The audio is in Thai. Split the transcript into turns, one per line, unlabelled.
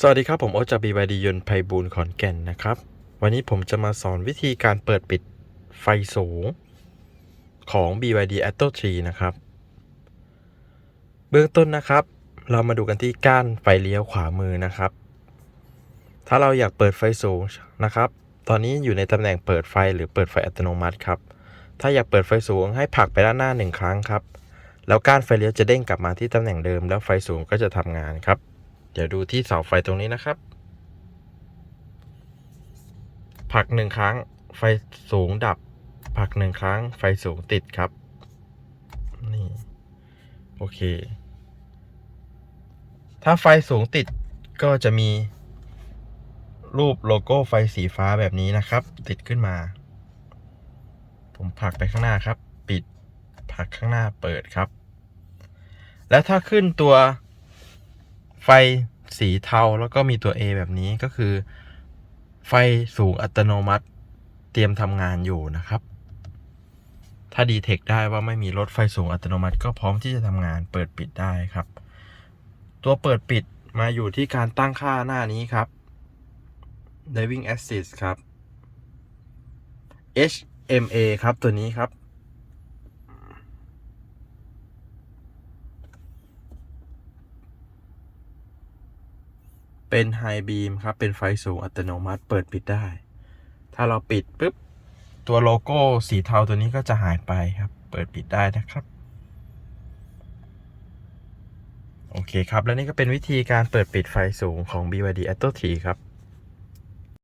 สวัสดีครับ ผมโอจาก BYD ยนไพบูลขอนแก่นนะครับ วันนี้ผมจะมาสอนวิธีการเปิดปิดไฟสูงของ BYD Atto 3นะครับ เบื้องต้นนะครับ เรามาดูกันที่ก้านไฟเลี้ยวขวามือนะครับ ถ้าเราอยากเปิดไฟสูงนะครับ ตอนนี้อยู่ในตำแหน่งเปิดไฟหรือเปิดไฟอัตโนมัติครับ ถ้าอยากเปิดไฟสูงให้ผลักไปด้านหน้าหนึ่งครั้งครับ แล้วก้านไฟเลี้ยวจะเด้งกลับมาที่ตำแหน่งเดิม แล้วไฟสูงก็จะทำงานครับ เดี๋ยวดูที่เสาไฟตรงนี้นะครับผลักหนึ่งครั้งไฟสูงดับผลักหนึ่งครั้งไฟสูงติดครับ นี่ โอเค ถ้าไฟสูงติดก็จะมี รูปโลโก้ไฟสีฟ้าแบบนี้นะครับ ติดขึ้นมา ผมผลักไปข้างหน้าครับ ปิดผลักข้างหน้าเปิดครับ แล้วถ้าขึ้นตัว ไฟสีเทาแล้วก็มีตัว A แบบนี้ก็คือ ไฟสูงอัตโนมัติเตรียมทำงานอยู่นะครับ ถ้าดีเทคได้ว่าไม่มีรถไฟสูงอัตโนมัติ ก็พร้อมที่จะทำงานเปิดปิดได้ครับ ตัวเปิดปิดมาอยู่ที่การตั้งค่าหน้านี้ครับ Driving Assist ครับ HMA ครับตัวนี้ครับ เป็นไฮบีมครับ เป็นไฟสูงอัตโนมัติเปิดปิดได้ ถ้าเราปิดปุ๊บ ตัวโลโก้สีเทาตัวนี้ก็จะหายไปครับ เปิดปิดได้นะครับ โอเคครับ และนี่ก็เป็นวิธีการเปิดปิดไฟสูงของ BYD Atto 3ครับ